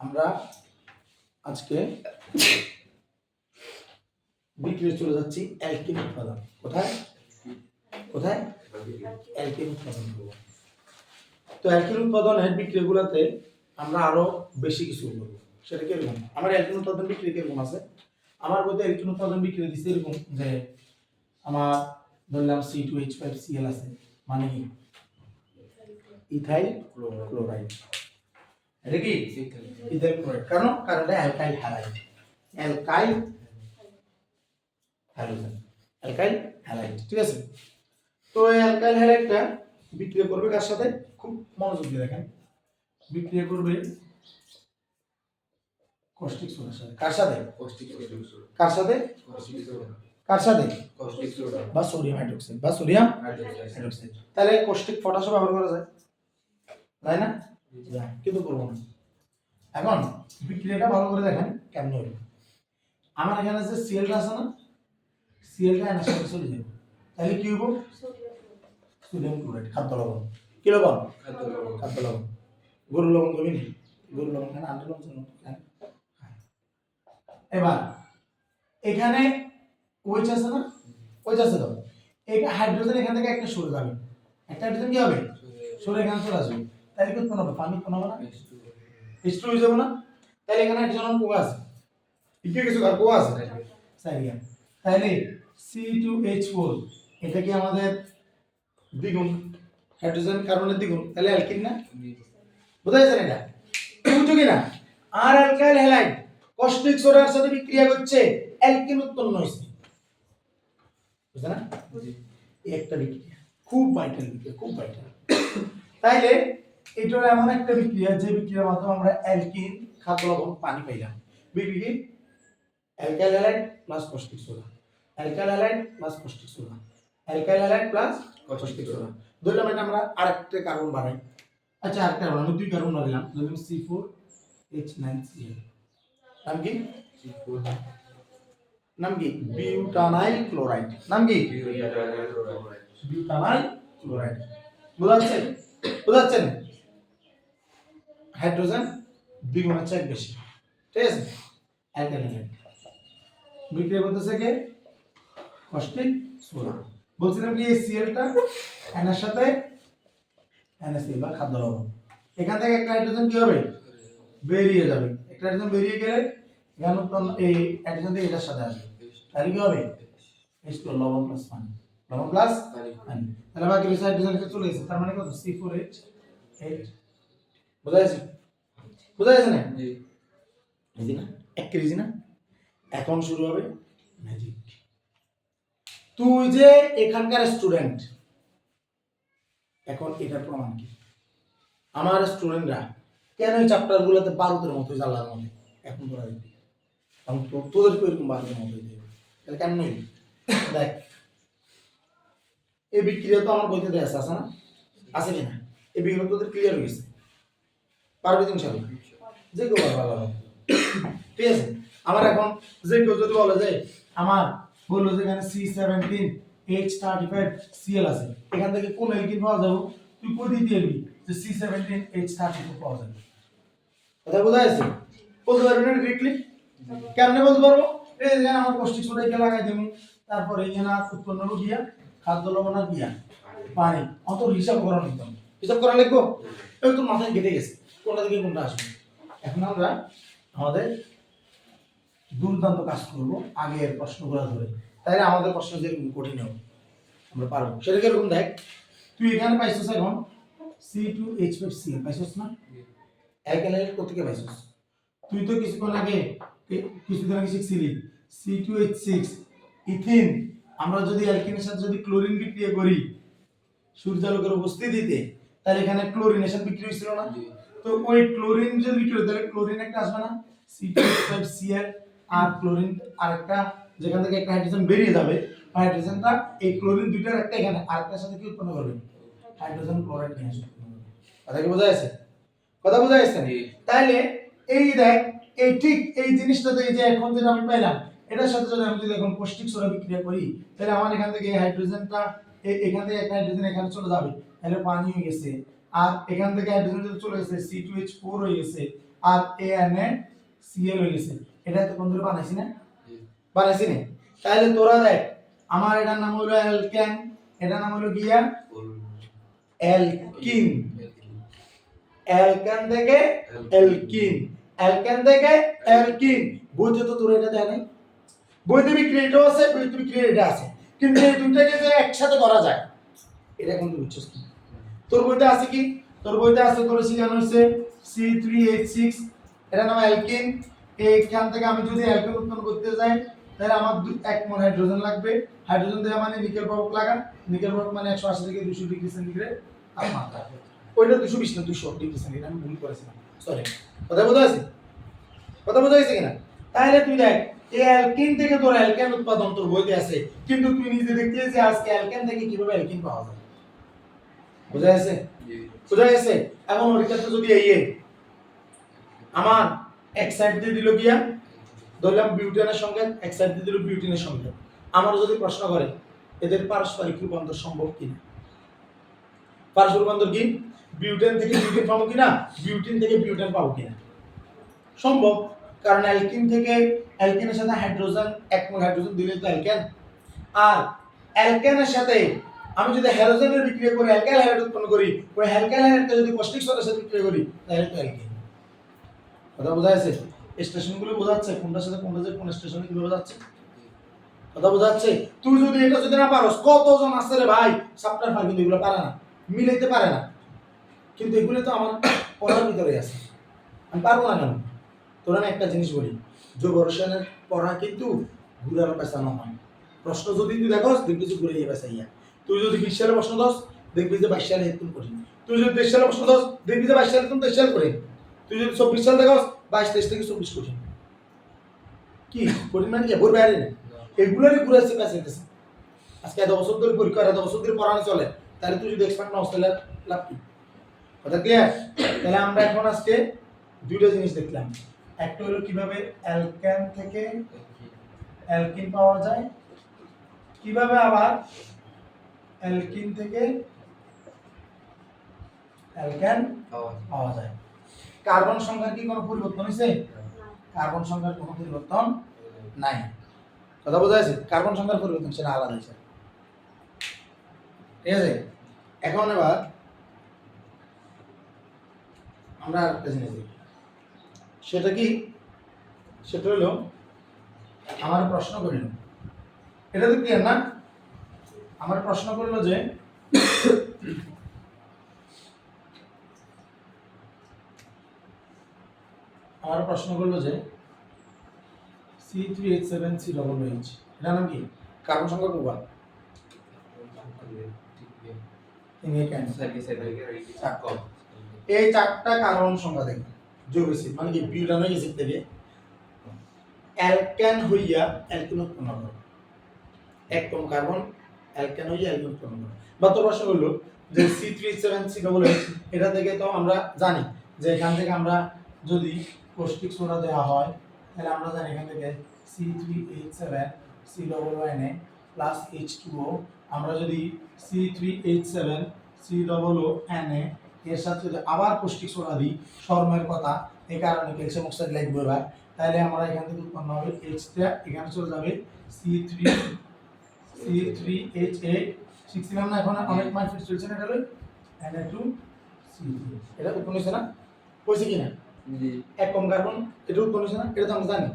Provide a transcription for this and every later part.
আমরা আজকে বিক্রিয়ে চলে যাচ্ছি অ্যালকিন উৎপাদন। কোথায়? কোথায়? অ্যালকিন উৎপাদন তো অ্যালকিন উৎপাদনের বিক্রিয়াগুলোতে আমরা আরও বেশি কিছু করব। সেটা কীরকম? আমার অ্যালকিন উৎপাদন বিক্রিয়া কীরকম আছে? আমার বলতে অ্যালকিন উৎপাদন বিক্রিয়া দিচ্ছে এরকম যে আমার ধরলাম C two H five CL আছে। মানে কি? Ethyl chloride. এটা কি? Ethyl chloride. কারণ কারণ এটা alkyl halide. Alkyl halogen. Alkyl halide. ঠিক আছে? তো এই অ্যালকাইল হ্যালাইডটা বিক্রিয়া করবে কার সাথে? খুব মনোযোগ দিয়ে দেখেন। বিক্রিয়া করবে কস্টিক সোডার সাথে। কার সাথে? কার সাথে? কার সাথে? বা সোডিয়াম হাইড্রোক্সাইড বা সোডিয়াম হাইড্রোক্সাইড। তাহলে কোষ্টিক পটাশও ব্যবহার করা যায়। তাই না? কিন্তু করব না। এখন বিক্রিয়াটা ভালো করে দেখেন কেমন হবে আমার এখানে যে সিএলটা আছে না সিএলটা এনার সাথে চলে যাবে। তাহলে কি হব? সোডিয়াম ক্লোরাইড খাদ্য লবণ। কি লবণ? খাদ্য লবণ। গরু লবণ। করবি নি গরু লবণ খান আন্ডা লবণ খান, খান। এবার এখানে ওইচ আছে না? ওইচ আছে তো? এই হাইড্রোজেন এখান থেকে একটা সরে যাবে। একটা হাইড্রোজেন কি হবে? সরে এখানে চলে আসবে। তাহলে কি উৎপন্ন হবে? পানি উৎপন্ন হবে না? স্ট্রো হয়ে যাবে না? তাহলে এখানে হাইড্রোজেন কোয়া আছে। ইকে কিছু আর কোয়া আছে। সাইরিয়া তাহলে সি টু এইচ ফোর এটা কি আমাদের দ্বিগুণ? হাইড্রোজেন কার্বনের দ্বিগুণ। তাহলে অ্যালকিন না? বোঝা যাচ্ছে না এটা? বুঝছ কি না? আর অ্যালকাইল হ্যালাইড কস্টিক সোডার সাথে বিক্রিয়া করছে অ্যালকিন উৎপন্ন হয়েছে। বুঝলে না? এই একটা বিক্রিয়া। খুব ভাইটাল বিক্রিয়া খুব ভাইটাল তাইলে এটা এমন একটা বিক্রিয়া যে বিক্রিয়ার মাধ্যমে আমরা অ্যালকিন খাদ্য লবণ পানি পাইলাম। বিক্রি কি? Alkyl plus caustic soda alkyl plus caustic soda alkyl plus caustic soda ধরলাম এটা আমরা আরেকটা কার্বন বানাই আচ্ছা আরেকটা বানাই দুই কার্বন বানাইলাম ধরলাম C four H nine C নাম কি? নাম কি বিউটানাইল ক্লোরাইড নাম কি বিউটানাইল ক্লোরাইড বোঝা যাচ্ছে বোঝা যাচ্ছে না? হাইড্রোজেন দ্বিগুণের বেশি। ঠিক আছে? অ্যালকাইল বিক্রিয়া করতেছে কে কস্টিক সোডা বলছিলাম কি এই সিএলটা? এনের সাথে এনএসিএল বা খাদ্য লবণ এখান থেকে একটা হাইড্রোজেন কি হবে? বেরিয়ে যাবে। একটা হাইড্রোজেন বেরিয়ে গেলে এখানে উৎপন্ন এই এটার সাথে আসবে। তাহলে কি হবে? এইচ টু লবণ প্লাস পানি। লবণ প্লাস পানি। তাহলে বাকি হাইড্রোজেন চলে গেছে। তার মানে কত? সি ফোর এইচ এইট বোঝা যাচ্ছে বোঝা যাচ্ছে না? না? এক কেজি না? এখন শুরু হবে ম্যাজিক তুই যে এখানকার স্টুডেন্ট এখন এটার প্রমাণ কি? আমার স্টুডেন্টরা কেন এই চ্যাপ্টারগুলোতে বারুদের মতো জ্বালার মতো এখন তোরা দেখবি। তো- তোদেরকে এরকম বারুদের মতো দেবে তাহলে কেন নই দেখ, এই বিক্রিয়া তো আমার বইতে দেয়া আছে আছে না? আছে কি না এই বিক্রিয়া তোদের ক্লিয়ার হয়ে গেছে। পারবি তো ইনশাল্লাহ যে কেউ রহমতে। ঠিক আছে? আমার এখন যে কেউ যদি বলে যে আমার বলল যে এখানে C seventeen H thirty five CL আছে, এখান থেকে কোন এলকিন পাওয়া যাব? তুই কোথায় দিয়ে দিবি যে C seventeen H thirty four পাওয়া যাবে? কথা বোঝা যাচ্ছে বলতে পারবি না ডিরেক্টলি কেমনে বলতে পারব? এই যে আমার কষ্টিক সোডাইকে লাগাই দেবো। তারপরে এখানে উৎপন্ন গিয়া খাদ্য লবণ আর গিয়া পানি অত হিসাব করা নিতাম হিসাব করা লিখব এই তোর মাথায় কেটে গেছে। কোনটা থেকে কোনটা আসবে? এখন আমরা আমাদের দুর্দান্ত কাজ করব আগের প্রশ্নগুলো ধরে। তাইলে আমাদের প্রশ্ন যেরকম কঠিন হবে আমরা পারব। সেটা কীরকম দেখ? তুই এখানে পাইছিস এখন C two H five C পাইছিস না? অ্যালকালাইট কোথেকে পাইছিস? তুই তো কিছুক্ষণ আগে কিছুদিন আগে শিখছিলি। C two H six ethene. আমরা যদি অ্যালকিনের সাথে যদি ক্লোরিন বিক্রিয়া করি সূর্যালোকের উপস্থিতিতে তাহলে এখানে ক্লোরিনেশন বিক্রি হয়েছিল না? তো ওই ক্লোরিন যদি বিক্রি হয় তাহলে ক্লোরিন একটা আসবে না? সি টু ফাইভ সিএল আর ক্লোরিন আরেকটা যেখান থেকে একটা হাইড্রোজেন বেরিয়ে যাবে হাইড্রোজেনটা এই ক্লোরিন দুইটার একটা এখানে আরেকটার সাথে কি উৎপন্ন করবে? হাইড্রোজেন ক্লোরাইড নিয়ে আসবে। কথা কি বোঝা যাচ্ছে? কথা বোঝা যাচ্ছে তাহলে এই দেখ এই ঠিক এই জিনিসটাতে এই যে এখন যেটা আমি পাইলাম এটার সাথে যদি আমি যদি এখন পৌষ্টিক সোডা বিক্রিয়া করি তাহলে আমার এখান থেকে এই হাইড্রোজেনটা এখান থেকে একটা হাইড্রোজেন এখানে চলে যাবে তাহলে পানি হয়ে গেছে। আর এখান থেকে হাইড্রোজেন চলে গেছে সি টু এইচ ফোর হয়ে গেছে আর এ এন এ সিএল হয়ে গেছে। এটা তো কোন ধরে বানাইছি না? বানাইছি না? তাহলে তোরা দেখ আমার এটার নাম হলো অ্যালকেন এটার নাম হলো গিয়া অ্যালকিন অ্যালকেন থেকে অ্যালকিন অ্যালকেন থেকে অ্যালকিন বইতে তো তোর এটা দেয় নাই। বইতে বিক্রিয়াটাও আছে বইতে বিক্রিয়া আছে। কিন্তু এই দুইটাকে যে একসাথে করা যায়, এটা কিন্তু বুঝছিস কি? তোর বইতে আছে কি? তোর বইতে আছে, তোর শিখানো হচ্ছে সি থ্রি এইট সিক্স এটা নাম অ্যালকিন এইখান থেকে আমি যদি অ্যালকিন উৎপন্ন করতে যাই, তাহলে আমার দু- এক মোল হাইড্রোজেন লাগবে। হাইড্রোজেন দেওয়া মানে নিকেল প্রভাব লাগান। নিকেল প্রভাব মানে একশো আশি থেকে দুশো ডিগ্রি সেন্টিগ্রেড আর মাত্রা ওইটা দুশো বিশ না দুশো ডিগ্রি সেন্টিগ্রেড, আমি ভুল করেছিলাম। সরি কথা বোঝা আছে? কথা বোঝা গেছে কিনা? তাহলে তুই দেখ এই অ্যালকিন থেকে তোর অ্যালকেন উৎপাদন তোর বইতে আছে কিন্তু তুই নিজে দেখতে যে আজকে অ্যালকেন থেকে কীভাবে অ্যালকিন পাওয়া যায়? বোঝা গেছে? বোঝা গেছে? এখন ওর ক্ষেত্রে যদি এই আমার এক সাইড দিয়ে দিল গিয়া ধরলাম বিউটেনের সঙ্গে এক সাইড দিয়ে দিল বিউটিনের সঙ্গে আমার যদি প্রশ্ন করে এদের পারস্পরিক রূপান্তর সম্ভব কিনা? পারস্পরিক রূপান্তর কি? বিউটেন থেকে বিউটিন পাবো কিনা? বিউটিন থেকে বিউটেন পাবো কিনা? সম্ভব। কারণ অ্যালকিন থেকে অ্যালকেনের সাথে হাইড্রোজেন, এক মোল হাইড্রোজেন দিলে তো অ্যালকেন। আর অ্যালকেনের সাথে আমি যদি হ্যালোজেনের বিক্রিয়া করে, অ্যালকাইল হাইড্রাইড উৎপন্ন করি, ওই অ্যালকাইল হাইড্রাইডকে যদি কষ্টিক সোডার সাথে বিক্রিয়া করি, তাহলে তো অ্যালকেন। কথা বোঝা যাচ্ছে? স্টেশনগুলো বোঝা যাচ্ছে, কোনটার সাথে কোনটা কোন স্টেশনে কীভাবে যাচ্ছে? কথা বোঝা যাচ্ছে? তুই যদি এটা যদি না পারস, কতজন আছে রে ভাই? সাপ্টার ফার কিন্তু এগুলো পারে না। মিলাইতে পারে না। কিন্তু এগুলো তো আমার পড়ার ভিতরে আছে। আমি পারব না কেন? তোরা আমি একটা জিনিস বলি যোগ রসায়নের পড়া কিন্তু ঘুরানো পেঁচানো হয়। প্রশ্ন যদি তুই দেখস দেখবি যে ঘুরে যাবে সাইয়া তুই যদি বিশ সালে প্রশ্ন দস দেখবি যে বাইশ সালে একদম কঠিন তুই যদি তেইশ সালে প্রশ্ন দস দেখবি যে বাইশ সালে তুমি তেইশ সাল কঠিন তুই যদি চব্বিশ সাল দেখস বাইশ তেইশ থেকে চব্বিশ কঠিন কি? কঠিন মানে কি? ভোর বাইরে? না। এগুলোরই ঘুরে আসছে পেঁচাইতেছে আজকে এত বছর ধরে পরীক্ষা এত বছর ধরে পড়ানো চলে। তাহলে তুই যদি এক্সপার্ট না হস তাহলে লাভ কি? কথা ক্লিয়ার তাহলে আমরা এখন আজকে দুইটা জিনিস দেখলাম। একটা হলো কীভাবে অ্যালকেন থেকে অ্যালকিন পাওয়া যায় কীভাবে আবার অ্যালকিন থেকে অ্যালকেন পাওয়া যায়। কার্বন সংখ্যার কি কোনো পরিবর্তন হয়েছে? কার্বন সংখ্যার কোনো পরিবর্তন নাই। কথা বোঝা যাচ্ছে? কার্বন সংখ্যার পরিবর্তন সেটা আলাদা হয়েছে। ঠিক আছে? এখন এবার আমরা আরেকটা জিনিস দেখি। সেটা কি? সেটা হলো, আমার প্রশ্ন করিল এটা তো ক্লিয়ার না? আমার প্রশ্ন করল যে, আমার প্রশ্ন করল যে C three eight seven C double H এটা নাম কি? কার্বন সংখ্যা কবার এই চারটা কার্বন সংখ্যা দেখি এসিড মানে কি বিউটানিক অ্যাসিড থেকে। অ্যালকেন হইয়া অ্যালকিন উৎপন্ন করে এক কম কার্বন অ্যালকেন হইয়া অ্যালকিন উৎপন্ন করে বা তোর প্রশ্ন করল যে C three seven C double এটা থেকে তো আমরা জানি যে এখান থেকে আমরা যদি কষ্টিক সোডা দেওয়া হয় তাহলে আমরা জানি এখান থেকে C three eight seven C double one A plus H two O আমরা যদি C three eight seven C double O N A এর সাথে যদি আবার পৌষ্টিক সোডা দিই শর্মের কথা এই কারণে ক্যালসিয়াম অক্সাইড লাগবে এবার তাহলে আমরা এখান থেকে উৎপন্ন হবে এইচটা এখানে চলে যাবে C three C three H eight শিখছিলাম না এখন অনেক মাস চলছে না এটা এন এ টু সি এটা উৎপন্ন হয়েছে না? হয়েছে কি না এক কম কার্বন এটা উৎপন্ন হয়েছে না? এটা তো আমরা জানি।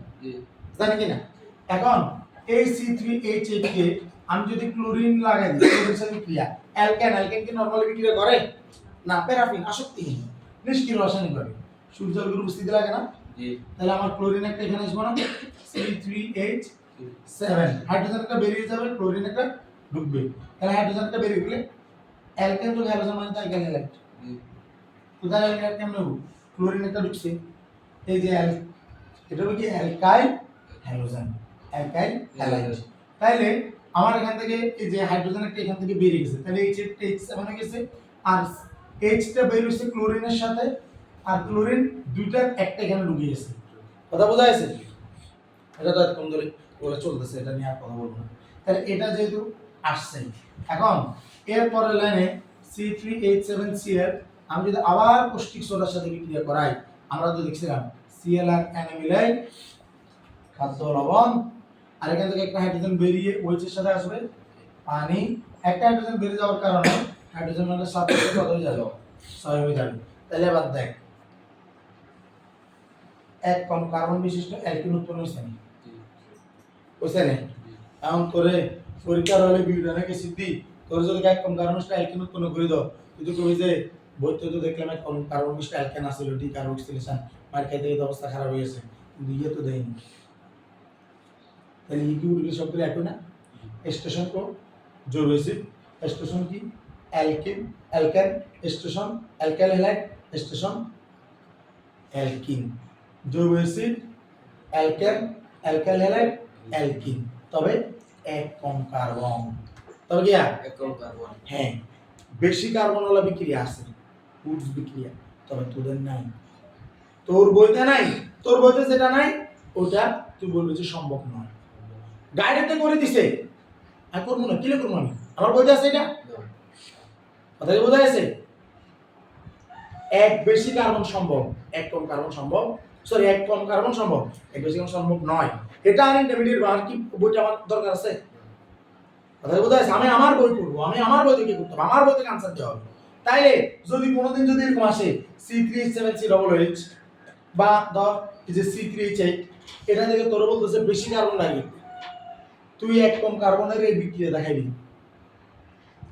জানি কি না এখন এই সি থ্রি এইচ এইট কে আমি যদি ক্লোরিন লাগাই দিই ক্লোরিন সাথে ক্রিয়া। অ্যালকেন অ্যালকেন কি নরমালি বিক্রিয়া করে? না প্যারাফিন আসক্তিহীন নিষ্ক্রিয় রাসায়নিক করে সূর্যের গ্রুপ উপস্থিতি লাগে না? তাহলে আমার ক্লোরিন একটা এখানে আসবে না? C three H seven hydrogen একটা বেরিয়ে যাবে ক্লোরিন একটা ঢুকবে। তাহলে হাইড্রোজেন একটা বেরিয়ে গেলে অ্যালকেন তো হ্যালোজেন মানে তো অ্যালকেন হ্যালাইট কোথায় অ্যালকেন কেমন নেব ক্লোরিন একটা ঢুকছে। এই যে অ্যাল এটা হলো কি অ্যালকাইল হ্যালোজেন অ্যালকাইল হ্যালাইট তাহলে আমার এখান থেকে এই যে হাইড্রোজেন একটা এখান থেকে বেরিয়ে গেছে। তাহলে এইচ এইচ সেভেন গেছে, আর এইচটা বের হয়েছে ক্লোরিনের সাথে, আর ক্লোরিন দুইটার একটা এখানে লুকিয়ে গেছে। কথা বোঝা গেছে? এটা তো এতক্ষণ ধরে ওরা চলতেছে, এটা নিয়ে আর কথা বলব না। তাহলে এটা যেহেতু আসছে। এখন এর পরের লাইনে C three eight seven C এর, আমি যদি আবার পৌষ্টিক সোডার সাথে বিক্রিয়া করাই, আমরা তো দেখছিলাম সিএল আর এন মিলাই খাদ্য লবণ আর এখান থেকে একটা হাইড্রোজেন বেরিয়ে ওইচের সাথে আসবে পানি। একটা হাইড্রোজেন বেরিয়ে যাওয়ার কারণে হাইড্রোজেন মানে সাথে কত হয়ে যাবে। ছয় হয়ে যাবে তাহলে এবার দেখ। এক কম কার্বন বিশিষ্ট অ্যালকিন উৎপন্ন হয়েছে না হয়েছে না? এমন করে পরীক্ষার হলে বিউটানিক অ্যাসিড দি তোর যদি এক কম কার্বন বিশিষ্ট অ্যালকিন উৎপন্ন করে দাও, কিন্তু কবি যে বইতে তো দেখলাম এক কম কার্বন বিশিষ্ট অ্যালকেন আসছিল ডি কার্বক্সিলেশন মার খাইতে খাইতে অবস্থা খারাপ হয়ে গেছে। কিন্তু ইয়ে তো দেয়নি। তাহলে ই কি উঠবে সবগুলো একই না? স্টেশন কো জোর হয়েছে স্টেশন কি? Alkene alkane station alkyl halide station alkene জৈব acid alkane alkyl halide alkene তবে এক কম কার্বন তবে কি আর? একম কার্বন হ্যাঁ। বেশি কার্বন ওলা বিক্রিয়া আছে। উডস বিক্রিয়া। তবে তোদের নাই। তোর বইতে নাই? তোর বইতে যেটা নাই ওটা তুই বলবি যে সম্ভব নয়। গাইডেতে করে দিছে। আমি করব না, কিলে করব আমি? আমার বইতে আছে এটা? কথা বোঝা গেছে? এক বেশি কার্বন সম্ভব, এক কম কার্বন সম্ভব সরি এক কম কার্বন সম্ভব, এক বেশি কার্বন সম্ভব নয়। এটা আর ইন্টারমিডিয়েট আর কি বইটা আমার দরকার আছে? কথা বোঝা গেছে? আমি আমার বই পড়ব, আমি আমার বই থেকে করতে হবে? আমার বই থেকে আনসার দিতে হবে? তাইলে, যদি কোনোদিন যদি এরকম আসে C three seven C double H বা ধর যে সি থ্রি এইচ এইট এটা থেকে তোর বলতেছে বেশি কার্বন লাগে তুই এক কম কার্বনের এই বিক্রিয়া দেখাইবি।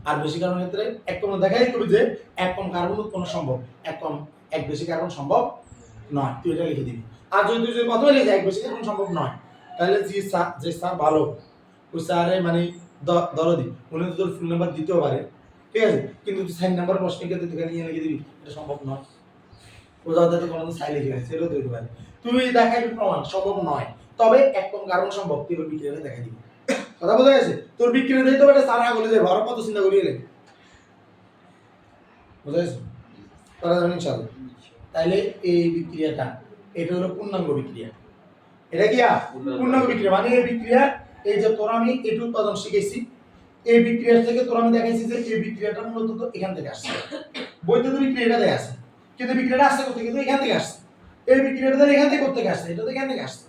আর বেশি কার্বনের ক্ষেত্রে এক কম দেখাই করবি যে এক কম কার্বন উৎপন্ন সম্ভব, এক কম, এক বেশি কার্বন সম্ভব নয়, তুই এটা লিখে দিবি। আর যদি তুই যদি প্রথমে লিখে এক বেশি কার্বন সম্ভব নয়, তাহলে যে স্যার যে স্যার ভালো, ওই স্যারে মানে দরদি, উনি তো তোর ফুল নাম্বার দিতেও পারে, ঠিক আছে? কিন্তু তুই সাইন নাম্বার প্রশ্নের ক্ষেত্রে তুই নিয়ে লিখে দিবি, এটা সম্ভব নয়। ও যাতে কোনো সাই লিখে গেছে সেটাও দিতে পারে। তুই দেখাবি প্রমাণ, সম্ভব নয়। তবে এক কম কারণ সম্ভব, তুই বিক্রিয়া দেখাই দিবি। কথা বোঝা গেছে? তোর বিক্রিয়া দিতে পারে সারা বলে যাবে আরও কত চিন্তা করিয়ে লেগে বোঝা গেছে? করা যাবে ইনশাল্লাহ তাইলে এই বিক্রিয়াটা এটা হলো পূর্ণাঙ্গ বিক্রিয়া। এটা কি পূর্ণাঙ্গ। বিক্রিয়া। মানে এই বিক্রিয়া এই যে তোর আমি এটু উৎপাদন শিখেছি এই বিক্রিয়া থেকে তোর আমি দেখাইছি যে এই বিক্রিয়াটা মূলত তো এখান থেকে আসছে। তো বিক্রিয়াটা দেয় আছে কিন্তু বিক্রিয়াটা আসছে কোথা কিন্তু এখান থেকে আসছে। এই বিক্রিয়াটা এখান থেকে করতে আসছে? এটা তো এখান থেকে আসছে।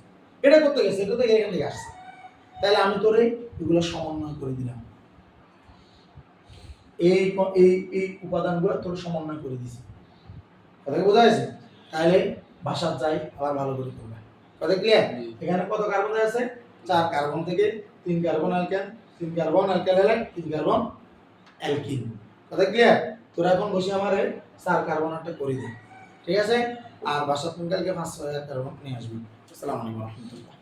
এটা করতে গেছে এটা তো এখান থেকে আসছে। তাহলে আমি তোরে এগুলো সমন্বয় করে দিলাম। এই এই এই উপাদানগুলো তোর সমন্বয় করে দিছি। কথা কি বোঝা গেছে? তাহলে বাসার যাই আবার ভালো করে করবে। কথা ক্লিয়ার এখানে কত কার্বন আছে? চার কার্বন থেকে তিন কার্বন অ্যালকেন তিন কার্বন অ্যালকেন হ্যালাইড তিন কার্বন অ্যালকিন কথা ক্লিয়ার তোরা এখন বসে আমার চার কার্বন একটা করে দে। ঠিক আছে? আর বাসার তুমি কালকে পাঁচ ছয় হাজার কার্বন নিয়ে আসবি। আসসালামু আলাইকুম। রহমতুল্লাহ